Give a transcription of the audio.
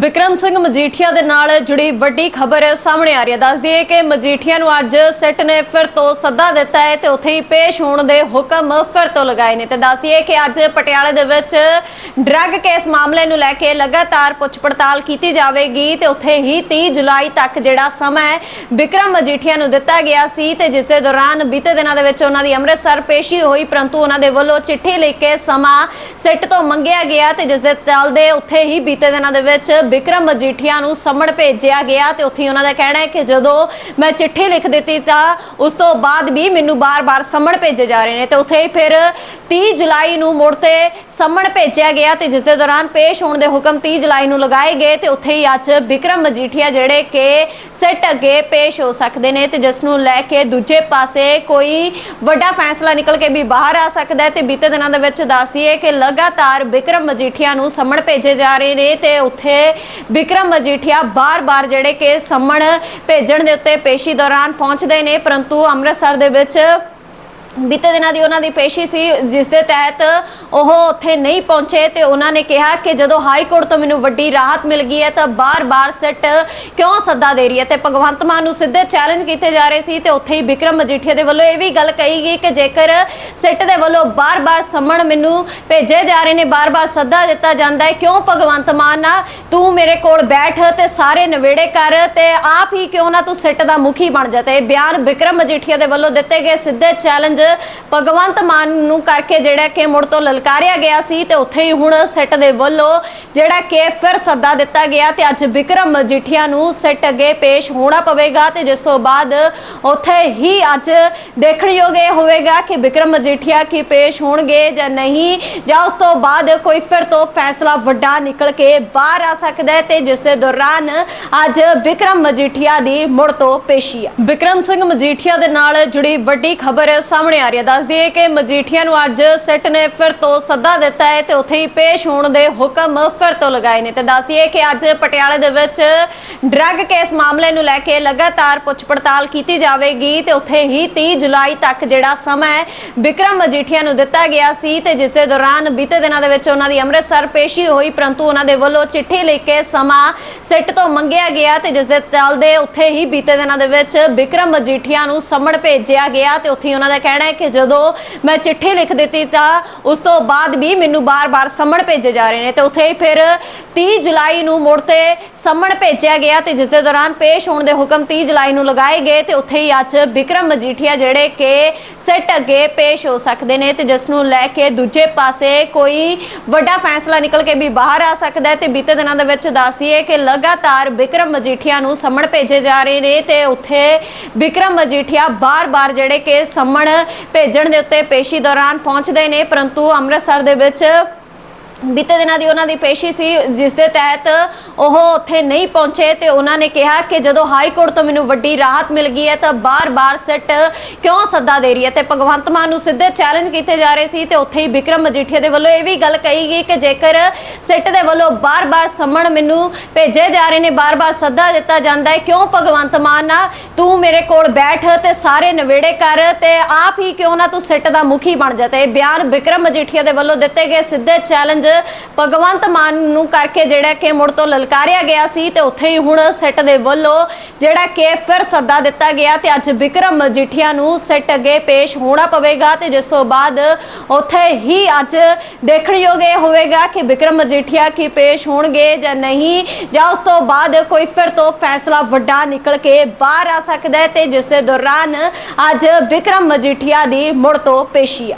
ਵਿਕਰਮ ਸਿੰਘ ਮਜੀਠੀਆ ਦੇ ਨਾਲ ਜੁੜੀ ਵੱਡੀ ਖਬਰ ਸਾਹਮਣੇ ਆ ਰਹੀ ਹੈ। ਦੱਸਦੀ ਹੈ ਕਿ ਮਜੀਠੀਆ ਨੂੰ ਅੱਜ ਸਿੱਟ ਨੇ ਫਿਰ ਤੋਂ ਸੱਦਾ ਦਿੱਤਾ ਹੈ ਤੇ ਉੱਥੇ ਹੀ ਪੇਸ਼ ਹੋਣ ਦੇ ਹੁਕਮ ਫਿਰ ਤੋਂ ਲਗਾਏ ਨੇ ਤੇ ਦੱਸਦੀ ਹੈ ਕਿ ਅੱਜ ਪਟਿਆਲੇ ਦੇ ਵਿੱਚ ਡਰੱਗ ਕੇਸ ਮਾਮਲੇ ਨੂੰ ਲੈ ਕੇ ਲਗਾਤਾਰ ਪੁੱਛ ਪੜਤਾਲ ਕੀਤੀ ਜਾਵੇਗੀ ਤੇ ਉੱਥੇ ਹੀ 30 ਜੁਲਾਈ ਤੱਕ ਜਿਹੜਾ ਸਮਾਂ ਹੈ ਵਿਕਰਮ ਮਜੀਠੀਆ ਨੂੰ ਦਿੱਤਾ ਗਿਆ ਸੀ ਤੇ ਜਿਸ ਦੇ ਦੌਰਾਨ ਬੀਤੇ ਦਿਨਾਂ ਦੇ ਵਿੱਚ ਉਹਨਾਂ ਦੀ ਅੰਮ੍ਰਿਤਸਰ ਪੇਸ਼ੀ ਹੋਈ, ਪਰੰਤੂ ਉਹਨਾਂ ਦੇ ਵੱਲੋਂ ਚਿੱਠੀ ਲਿਖ ਕੇ ਸਮਾਂ ਸਿੱਟ ਤੋਂ ਮੰਗਿਆ ਗਿਆ ਤੇ ਜਿਸ ਦੇ ਚੱਲਦੇ ਉੱਥੇ ਹੀ ਬੀਤੇ ਦਿਨਾਂ ਦੇ ਵਿੱਚ ਵਿਕਰਮ ਮਜੀਠੀਆ ਨੂੰ ਸਮਣ ਭੇਜਿਆ ਗਿਆ ਤੇ ਉੱਥੇ ਹੀ ਉਹਨਾਂ ਦਾ ਕਹਿਣਾ ਹੈ ਕਿ ਜਦੋਂ ਮੈਂ ਚਿੱਠੀ ਲਿਖ ਦਿੱਤੀ ਤਾਂ ਉਸ ਤੋਂ ਬਾਅਦ ਵੀ ਮੈਨੂੰ ਬਾਰ-ਬਾਰ ਸਮਣ ਭੇਜੇ ਜਾ ਰਹੇ ਨੇ ਤੇ ਉੱਥੇ ਹੀ ਫਿਰ 30 ਜੁਲਾਈ ਨੂੰ ਮੁੜ ਤੇ ਸਮਣ ਭੇਜਿਆ ਗਿਆ ਤੇ ਜਿਸ ਦੇ ਦੌਰਾਨ ਪੇਸ਼ ਹੋਣ ਦੇ ਹੁਕਮ 30 ਜੁਲਾਈ ਨੂੰ ਲਗਾਏ ਗਏ ਤੇ ਉੱਥੇ ਹੀ ਅੱਜ ਵਿਕਰਮ ਮਜੀਠੀਆ ਜਿਹੜੇ ਕਿ ਸਿੱਟ ਅੱਗੇ ਪੇਸ਼ ਹੋ ਸਕਦੇ ਨੇ ਤੇ ਜਿਸ ਨੂੰ ਲੈ ਕੇ ਦੂਜੇ ਪਾਸੇ ਕੋਈ ਵੱਡਾ ਫੈਸਲਾ ਨਿਕਲ ਕੇ ਵੀ ਬਾਹਰ ਆ ਸਕਦਾ ਹੈ ਤੇ ਬੀਤੇ ਦਿਨਾਂ ਦੇ ਵਿੱਚ ਦੱਸਦੀ ਹੈ ਕਿ ਲਗਾਤਾਰ ਵਿਕਰਮ ਮਜੀਠੀਆ ਨੂੰ ਸਮਣ ਭੇਜੇ ਜਾ ਰਹੇ ਨੇ ਤੇ ਉੱਥੇ ਵਿਕਰਮ ਮਜੀਠੀਆ ਬਾਰ-ਬਾਰ ਜਿਹੜੇ ਕਿ ਸੰਮਣ ਭੇਜਣ ਦੇ ਉੱਤੇ ਪੇਸ਼ੀ ਦੌਰਾਨ ਪਹੁੰਚਦੇ ਨੇ, ਪਰੰਤੂ ਅੰਮ੍ਰਿਤਸਰ ਦੇ ਵਿੱਚ ਬੀਤੇ ਦਿਨਾਂ ਦੀ ਉਹਨਾਂ ਦੀ ਪੇਸ਼ੀ ਸੀ, ਜਿਸ ਦੇ ਤਹਿਤ ਉਹ ਉੱਥੇ ਨਹੀਂ ਪਹੁੰਚੇ ਤੇ ਉਹਨਾਂ ਨੇ ਕਿਹਾ ਕਿ ਜਦੋਂ ਹਾਈ ਕੋਰਟ ਤੋਂ ਮੈਨੂੰ ਵੱਡੀ ਰਾਹਤ ਮਿਲ ਗਈ ਹੈ ਤਾਂ ਬਾਰ-ਬਾਰ ਸਿੱਟ ਕਿਉਂ ਸੱਦਾ ਦੇ ਰਹੀ ਹੈ? ਤੇ ਭਗਵੰਤ ਮਾਨ ਨੂੰ ਸਿੱਧੇ ਚੈਲੰਜ ਕੀਤੇ ਜਾ ਰਹੇ ਸੀ ਤੇ ਉੱਥੇ ਹੀ ਵਿਕਰਮ ਮਜੀਠੀਆ ਦੇ ਵੱਲੋਂ ਇਹ ਵੀ ਗੱਲ ਕਹੀ ਗਈ ਕਿ ਜੇਕਰ ਸਿੱਟ ਦੇ ਵੱਲੋਂ ਬਾਰ-ਬਾਰ ਸੰਮਣ ਮੈਨੂੰ ਭੇਜੇ ਜਾ ਰਹੇ ਨੇ, ਬਾਰ-ਬਾਰ ਸੱਦਾ ਦਿੱਤਾ ਜਾਂਦਾ ਹੈ, ਕਿਉਂ ਭਗਵੰਤ ਮਾਨ ਨਾ ਤੂੰ ਮੇਰੇ ਕੋਲ ਬੈਠ ਤੇ ਸਾਰੇ ਨਵੇੜੇ ਕਰ ਤੇ ਆਪ ਹੀ ਕਿਉਂ ਨਾ ਤੂੰ ਸਿੱਟ ਦਾ ਮੁਖੀ ਬਣ ਜਾ? ਤੇ ਇਹ ਬਿਆਨ ਵਿਕਰਮ ਮਜੀਠੀਆ ਦੇ ਵੱਲੋਂ ਦਿੱਤੇ ਗਏ ਸਿੱਧੇ ਚੈਲੰਜ ਭਗਵੰਤ ਮਾਨ ਨੂੰ ਕਰਕੇ ਜਿਹੜਾ ਕਿ ਮੁੜ ਤੋਂ ਲਲਕਾਰਿਆ ਗਿਆ ਸੀ ਤੇ ਉੱਥੇ ਹੀ ਹੁਣ ਸਿੱਟ ਦੇ ਵੱਲੋਂ ਜਿਹੜਾ ਕਿ ਫਿਰ ਸੱਦਾ ਦਿੱਤਾ ਗਿਆ ਤੇ ਅੱਜ ਵਿਕਰਮ ਮਜੀਠੀਆ ਨੂੰ ਸਿੱਟ ਅੱਗੇ ਪੇਸ਼ ਹੋਣਾ ਪਵੇਗਾ ਤੇ ਜਿਸ ਤੋਂ ਬਾਅਦ ਉੱਥੇ ਹੀ ਅੱਜ ਦੇਖਣਯੋਗ ਇਹ ਹੋਵੇਗਾ ਕਿ ਵਿਕਰਮ ਮਜੀਠੀਆ ਕੀ ਪੇਸ਼ ਹੋਣਗੇ ਜਾਂ ਨਹੀਂ, ਜਾਂ ਉਸ ਤੋਂ ਬਾਅਦ ਕੋਈ ਫਿਰ ਤੋਂ ਫੈਸਲਾ ਵੱਡਾ ਨਿਕਲ ਕੇ ਬਾਹਰ ਆ ਸਕਦਾ ਹੈ ਤੇ ਜਿਸ ਦੇ ਦੌਰਾਨ ਅੱਜ ਵਿਕਰਮ ਮਜੀਠੀਆ ਦੀ ਮੁੜ ਤੋਂ ਪੇਸ਼ੀ ਆ। ਵਿਕਰਮ ਸਿੰਘ ਮਜੀਠੀਆ ਦੇ ਨਾਲ ਜੁੜੀ ਵੱਡੀ ਖਬਰ ਸਾਹਮਣੇ ਆ ਰਹੀ ਹੈ। ਦੱਸਦੀ ਹੈ ਕਿ ਮਜੀਠੀਆ ਨੂੰ ਅੱਜ ਸਿੱਟ ਨੇ ਫਿਰ ਤੋਂ ਸੱਦਾ ਦਿੱਤਾ ਹੈ ਤੇ ਉੱਥੇ ਹੀ ਪੇਸ਼ ਹੋਣ ਦੇ ਹੁਕਮ ਫਿਰ ਤੋਂ ਲਗਾਏ ਨੇ। ਤੇ ਦੱਸਦੀ ਹੈ ਕਿ ਅੱਜ ਪਟਿਆਲੇ ਦੇ ਵਿੱਚ ਡਰੱਗ ਕੇਸ ਮਾਮਲੇ ਨੂੰ ਲੈ ਕੇ ਲਗਾਤਾਰ ਪੁੱਛ ਪੜਤਾਲ ਕੀਤੀ ਜਾਵੇਗੀ ਤੇ ਉੱਥੇ ਹੀ 30 ਜੁਲਾਈ ਤੱਕ ਜਿਹੜਾ ਸਮਾਂ ਹੈ, ਵਿਕਰਮ ਮਜੀਠੀਆ ਨੂੰ ਦਿੱਤਾ ਗਿਆ ਸੀ ਤੇ ਜਿਸ ਦੇ ਦੌਰਾਨ ਬੀਤੇ ਦਿਨਾਂ ਦੇ ਵਿੱਚ ਉਹਨਾਂ ਦੀ ਅੰਮ੍ਰਿਤਸਰ ਪੇਸ਼ੀ ਹੋਈ, ਪਰੰਤੂ ਉਹਨਾਂ ਦੇ ਵੱਲੋਂ ਚਿੱਠੀ ਲਿਖ ਕੇ ਸਮਾਂ ਸਿੱਟ ਤੋਂ ਮੰਗਿਆ ਗਿਆ ਤੇ ਜਿਸ ਦੇ ਚੱਲਦੇ ਉੱਥੇ ਹੀ ਬੀਤੇ ਦਿਨਾਂ ਦੇ ਵਿੱਚ ਵਿਕਰਮ ਮਜੀਠੀਆ ਨੂੰ ਸਮਣ ਭੇਜਿਆ ਗਿਆ ਤੇ ਉੱਥੇ ਹੀ ਉਹਨਾਂ ਦਾ ਕਹਿਣਾ ਹੈ ਕਿ ਜਦੋਂ ਮੈਂ ਚਿੱਠੀ ਲਿਖ ਦਿੱਤੀ ਤਾਂ ਉਸ ਤੋਂ ਬਾਅਦ ਵੀ ਮੈਨੂੰ ਬਾਰ-ਬਾਰ ਸਮਣ ਭੇਜੇ ਜਾ ਰਹੇ ਨੇ ਤੇ ਉੱਥੇ ਹੀ ਫਿਰ 30 ਜੁਲਾਈ ਨੂੰ ਮੁੜ ਤੇ ਸੰਮਣ ਭੇਜਿਆ ਗਿਆ ਤੇ ਜਿਸ ਦੇ ਦੌਰਾਨ ਪੇਸ਼ ਹੋਣ ਦੇ ਹੁਕਮ 30 ਜੁਲਾਈ ਨੂੰ ਲਗਾਏ ਗਏ ਤੇ ਉੱਥੇ ਹੀ ਅੱਜ ਵਿਕਰਮ ਮਜੀਠੀਆ ਜਿਹੜੇ ਕਿ ਸਿੱਟ ਅੱਗੇ ਪੇਸ਼ ਹੋ ਸਕਦੇ ਨੇ ਤੇ ਜਿਸ ਨੂੰ ਲੈ ਕੇ ਦੂਜੇ ਪਾਸੇ ਕੋਈ ਵੱਡਾ ਫੈਸਲਾ ਨਿਕਲ ਕੇ ਵੀ ਬਾਹਰ ਆ ਸਕਦਾ ਹੈ ਤੇ ਬੀਤੇ ਦਿਨਾਂ ਦੇ ਵਿੱਚ ਦੱਸਦੀ ਹੈ ਕਿ ਲਗਾਤਾਰ ਵਿਕਰਮ ਮਜੀਠੀਆ ਨੂੰ ਸੰਮਣ ਭੇਜੇ ਜਾ ਰਹੇ ਨੇ ਤੇ ਉੱਥੇ ਵਿਕਰਮ ਮਜੀਠੀਆ ਬਾਰ-ਬਾਰ ਜਿਹੜੇ ਕਿ ਸੰਮਣ ਭੇਜਣ ਦੇ ਉੱਤੇ ਪੇਸ਼ੀ ਦੌਰਾਨ ਪਹੁੰਚਦੇ ਨੇ, ਪਰੰਤੂ ਅੰਮ੍ਰਿਤਸਰ ਦੇ ਵਿੱਚ ਬੀਤੇ ਦਿਨਾਂ ਦੀ ਉਹਨਾਂ ਦੀ ਪੇਸ਼ੀ ਸੀ, ਜਿਸ ਦੇ ਤਹਿਤ ਉਹ ਉੱਥੇ ਨਹੀਂ ਪਹੁੰਚੇ ਤੇ ਉਹਨਾਂ ਨੇ ਕਿਹਾ ਕਿ ਜਦੋਂ ਹਾਈ ਕੋਰਟ ਤੋਂ ਮੈਨੂੰ ਵੱਡੀ ਰਾਹਤ ਮਿਲ ਗਈ ਹੈ ਤਾਂ ਬਾਰ-ਬਾਰ ਸਿੱਟ ਕਿਉਂ ਸੱਦਾ ਦੇ ਰਹੀ ਹੈ ਤੇ ਭਗਵੰਤ ਮਾਨ ਨੂੰ ਸਿੱਧੇ ਚੈਲੰਜ ਕੀਤੇ ਜਾ ਰਹੇ ਸੀ ਤੇ ਉੱਥੇ ਹੀ ਵਿਕਰਮ ਮਜੀਠੀਆ ਦੇ ਵੱਲੋਂ ਇਹ ਵੀ ਗੱਲ ਕਹੀ ਗਈ ਕਿ ਜੇਕਰ ਸਿੱਟ ਦੇ ਵੱਲੋਂ ਬਾਰ-ਬਾਰ ਸੰਮਣ ਮੈਨੂੰ ਭੇਜੇ ਜਾ ਰਹੇ ਨੇ, ਬਾਰ-ਬਾਰ ਸੱਦਾ ਦਿੱਤਾ ਜਾਂਦਾ ਹੈ, ਕਿਉਂ ਭਗਵੰਤ ਮਾਨ ਨਾ ਤੂੰ ਮੇਰੇ ਕੋਲ ਬੈਠ ਤੇ ਸਾਰੇ ਨਵੇੜੇ ਕਰ ਤੇ ਆਪ ਹੀ ਕਿਉਂ ਨਾ ਤੂੰ ਸਿੱਟ ਦਾ ਮੁਖੀ ਬਣ ਜਾ ਤੇ ਇਹ ਬਿਆਨ ਵਿਕਰਮ ਮਜੀਠੀਆ ਦੇ ਵੱਲੋਂ ਦਿੱਤੇ ਗਏ ਸਿੱਧੇ ਚੈਲੰਜ ਭਗਵੰਤ ਮਾਨ ਨੂੰ ਕਰਕੇ ਜਿਹੜਾ ਕਿ ਮੁੜ ਤੋਂ ਲਲਕਾਰਿਆ ਗਿਆ ਸੀ ਤੇ ਉੱਥੇ ਹੀ ਹੁਣ ਸਿੱਟ ਦੇ ਵੱਲੋਂ ਜਿਹੜਾ ਕਿ ਫਿਰ ਸੱਦਾ ਦਿੱਤਾ ਗਿਆ ਤੇ ਅੱਜ ਵਿਕਰਮ ਮਜੀਠੀਆ ਨੂੰ ਸਿੱਟ ਅੱਗੇ ਪੇਸ਼ ਹੋਣਾ ਪਵੇਗਾ ਤੇ ਜਿਸ ਤੋਂ ਬਾਅਦ ਉੱਥੇ ਹੀ ਅੱਜ ਦੇਖਣਯੋਗ ਇਹ ਹੋਵੇਗਾ ਕਿ ਵਿਕਰਮ ਮਜੀਠੀਆ ਕੀ ਪੇਸ਼ ਹੋਣਗੇ ਜਾਂ ਨਹੀਂ, ਜਾਂ ਉਸ ਤੋਂ ਬਾਅਦ ਕੋਈ ਫਿਰ ਤੋਂ ਫੈਸਲਾ ਵੱਡਾ ਨਿਕਲ ਕੇ ਬਾਹਰ ਆ ਸਕਦਾ ਹੈ ਤੇ ਜਿਸ ਦੇ ਦੌਰਾਨ ਅੱਜ ਵਿਕਰਮ ਮਜੀਠੀਆ ਦੀ ਮੁੜ ਤੋਂ ਪੇਸ਼ੀ ਆ।